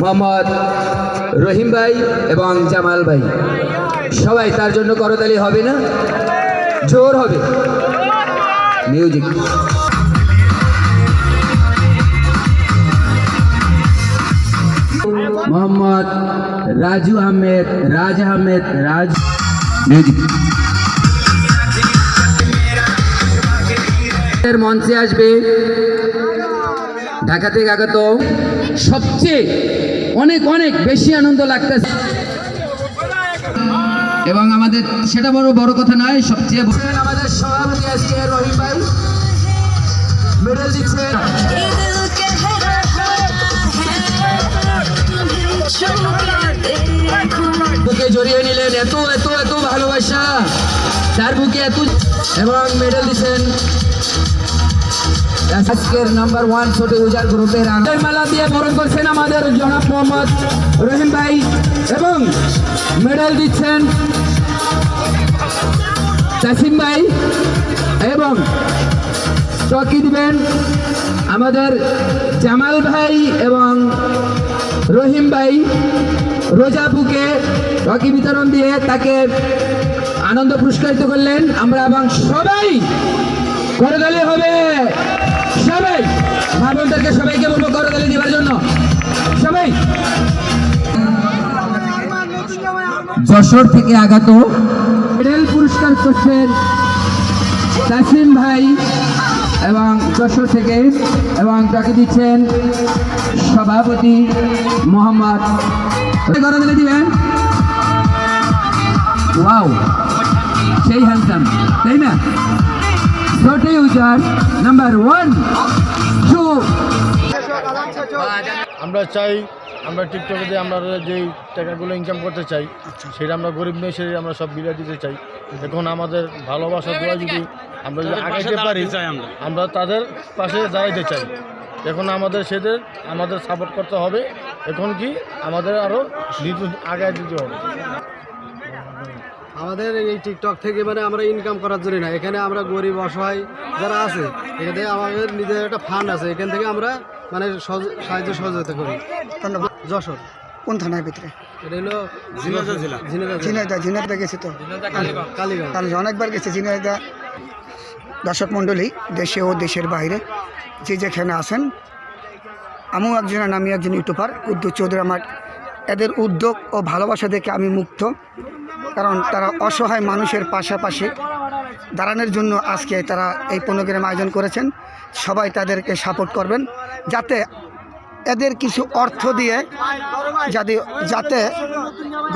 মোহাম্মদ রহিম ভাই এবং জামাল ভাই। সবাই তার জন্য করতালি হবে না? জোর হবে। মিউজিক মোহাম্মদ রাজু আহমেদ, রাজ আহমেদ, রাজ মিউজিক মঞ্চে আসবে ঢাকা থেকে আগত। সবচেয়ে অনেক অনেক বেশি আনন্দ লাগতেছে। এবং আমাদের সেটা বড় বড় কথা নয়, সবচেয়ে আমাদের বুকে জড়িয়ে নিলেন, এত এত এত ভালোবাসা। তার বুকে এত এবং মেডেল দিচ্ছেন। আজকের নাম্বার ওয়ান ছোট ইউজার গ্রুপের মালা দিয়ে বরণ করছেন আমাদের জনাব মোহাম্মদ রহিম ভাই এবং মেডেল দিচ্ছেন তাসিম ভাই এবং চকি দিবেন আমাদের জামাল ভাই এবং রহিম ভাই। রোজাপুকে রকি বিতরণ দিয়ে তাকে আনন্দ পুরস্কারিত করলেন। আমরা এবং সবাই করতালি হবে। সবাই মা বোনদেরকে সবাইকে বলব করতালি দেওয়ার জন্য। সবাই। যশোর থেকে আগত মেডেল পুরস্কার করছেন তাসিম ভাই এবং যশোর থেকে এবং তাকে দিচ্ছেন সভাপতি মোহাম্মদ। করে দিলে দিবেন ওয়াও সেই হ্যান্ডসাম তাই না? ছোট ইউজার নাম্বার ওয়ান টু আমরা চাই আমরা টিকটকে যে আমরা যেই টাকাগুলো ইনকাম করতে চাই সেটা আমরা গরিব নই সেটা আমরা সব বিলিয়ে দিতে চাই। এখন আমাদের ভালোবাসা দেওয়া যদি আমরা যদি আগাইতে পারি আমরা। তাদের পাশে দাঁড়াইতে চাই। এখন আমাদের সেদের আমাদের সাপোর্ট করতে হবে। এখন কি আমাদের আরও আগায় দিতে হবে। আমাদের এই টিকটক থেকে মানে আমরা ইনকাম করার জন্য না। এখানে আমরা গরিব অসহায় যারা আছে এখান থেকে আমাদের নিজের একটা ফান্ড আছে। এখান থেকে আমরা মানে সহজ- সাহায্য সহযোগিতা করি। ধন্যবাদ। যশোর। কোন থানার ভিতরে? ঝিনাইদা ঝিনাইদা গেছি তো? কালীগঞ্জ। অনেকবার গেছি ঝিনাইদা দর্শক মণ্ডলী দেশে ও দেশের বাইরে যে যেখানে আছেন আমিও একজন আমি একজন ইউটিউবার উদ্যোগ চৌধুরী আমার। এদের উদ্যোগ ও ভালোবাসা দেখে আমি মুগ্ধ। কারণ তারা অসহায় মানুষের পাশাপাশি দাঁড়ানোর জন্য আজকে তারা এই প্রোগ্রাম আয়োজন করেছেন। সবাই তাদেরকে সাপোর্ট করবেন। যাতে এদের কিছু অর্থ দিয়ে যাতে যাতে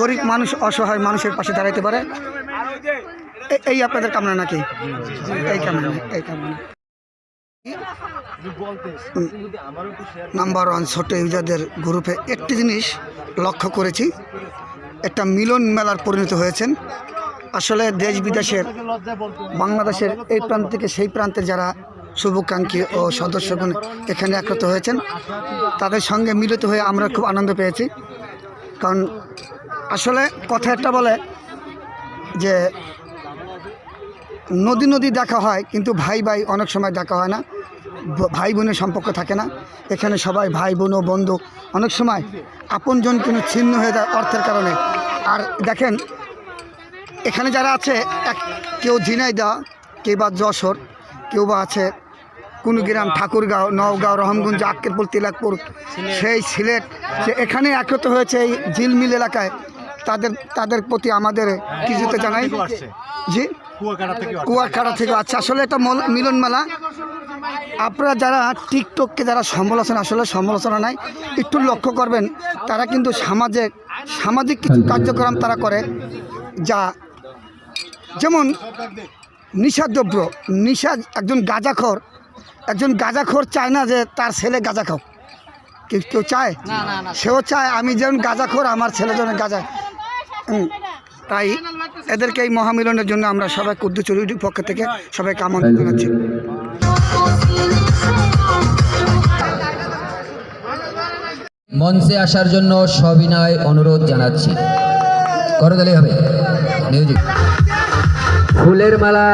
গরিব মানুষ, অসহায় মানুষের পাশে দাঁড়াতে পারে। এই আপনাদের কামনা নাকি? এই কামনা এই কামনা। নাম্বার ওয়ান ছোট ইউজারদের গ্রুপে একটি জিনিস লক্ষ্য করেছি একটা মিলন মেলার পরিণত হয়েছেন। আসলে দেশ বিদেশের বাংলাদেশের এই প্রান্ত থেকে সেই প্রান্তে যারা শুভকাঙ্ক্ষী ও সদস্যগণ এখানে একত্র হয়েছেন তাদের সঙ্গে মিলিত হয়ে আমরা খুব আনন্দ পেয়েছি। কারণ আসলে কথা একটা বলে যে নদী নদী দেখা হয় কিন্তু ভাই ভাই অনেক সময় দেখা হয় না। ভাই বোনের সম্পর্ক থাকে না। এখানে সবাই ভাই বোন ও বন্ধু। অনেক সময় আপনজন কিন্তু ছিন্ন হয়ে যায় অর্থের কারণে। আর দেখেন এখানে যারা আছে এক কেউ ঝিনাইদা কেউ বা যশোর কেউ বা আছে কোনো গ্রাম ঠাকুরগাঁও নওগাঁও রহমগঞ্জ আক্কেরপুর তিলাকপুর সেই সিলেট যে এখানে একত্র হয়েছে এই ঝিলমিল এলাকায়। তাদের তাদের প্রতি আমাদের কিছুতে জানাই। জি? কুয়াকাটা থেকে আচ্ছা আসলে এটা মল- মিলন মেলা আপনারা যারা টিকটককে যারা সমালোচনা আসলে সমালোচনা নাই একটু লক্ষ্য করবেন তারা কিন্তু সমাজে সামাজিক কিছু কার্যক্রম তারা করে যা যেমন নিশাদ্রব্য নিশা একজন গাঁজাখোর একজন গাঁজাখোর চায় না যে তার ছেলে গাঁজা খাও কেউ কেউ চায়? সেও চায় আমি যেমন গাঁজাখোর আমার ছেলে যেন গাঁজা হুম, তাই এদেরকে এই মহামিলনের জন্য আমরা সবাই কুদ্দু চুরির পক্ষ থেকে সবাইকে আমন্ত্রণ জানাচ্ছি। মঞ্চে আসার জন্য সবিনয় অনুরোধ জানাচ্ছি। করতালি হবে। মিউজিক ফুলের মালা